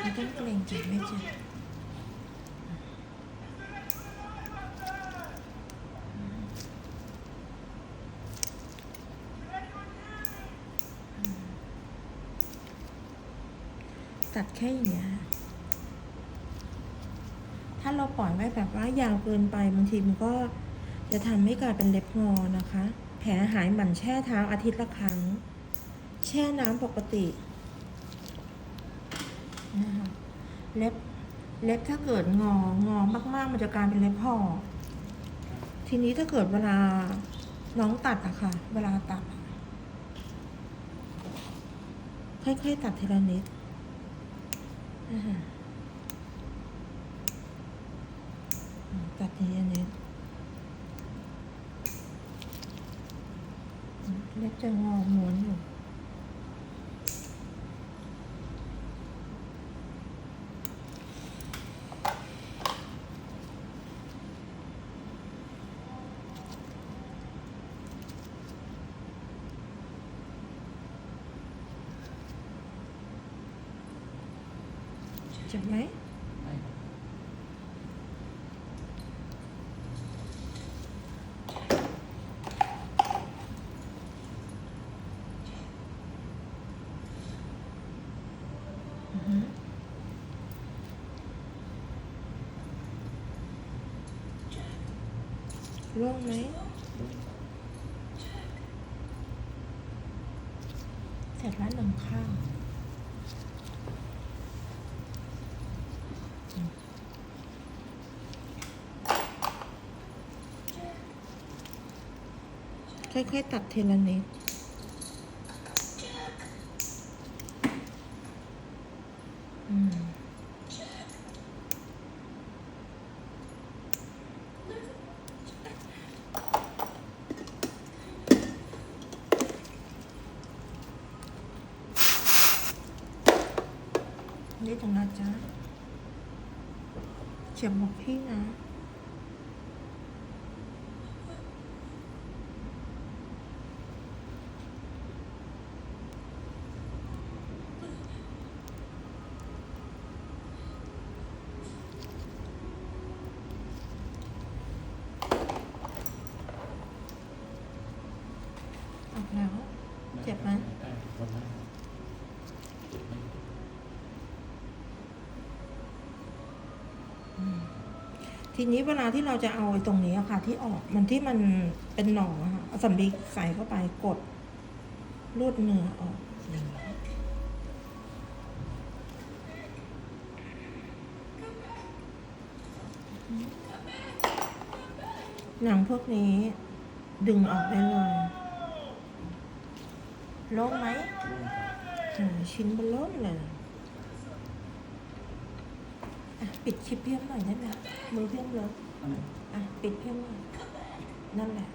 ไม่ต้องเกรงใจไม่จ็บตัดแค่อย่างเงี้ย ถ้าเราปล่อยไว้แบบว่ายาวเกินไปบางทีมันก็จะทำให้กลายเป็นเล็บงอนะคะ แผลหายหมั่นแช่เท้าอาทิตย์ละครั้ง แช่น้ำปกติ นะคะเล็บเล็บถ้าเกิดงองอมาก ๆ มันจะกลายเป็นเล็บห่อทีนี้ถ้าเกิดเวลาน้องตัดอะค่ะ เวลาตัดค่อยๆตัดทีละนิดตัดทีละนิดเล็บจะงอม้วนอยู่ เจ็บไหมอือฮึโล่งไหม เสร็จแล้วหนึ่งข้าง ค่อยๆตัดเทละนิดนี่ตรงนั้นจ้าเจ็บบอกพี่นะ แล้วเจ็บไหมทีนี้เวลาที่เราจะเอาตรงนี้ค่ะ ที่ออกมันที่มันเป็นหนองอะค่ะเอาสำลีใส่เข้าไปกดรูดเนื้อออกอย่างนี้หนังพวกนี้ดึงออกได้เลย โล่งไหมชิ้นบนล้นเลยอะปิดคลิปเพียงหน่อยได้ไหมมือเพียมเลยอะ ปิดเพียงหน่อยนั่นแหละ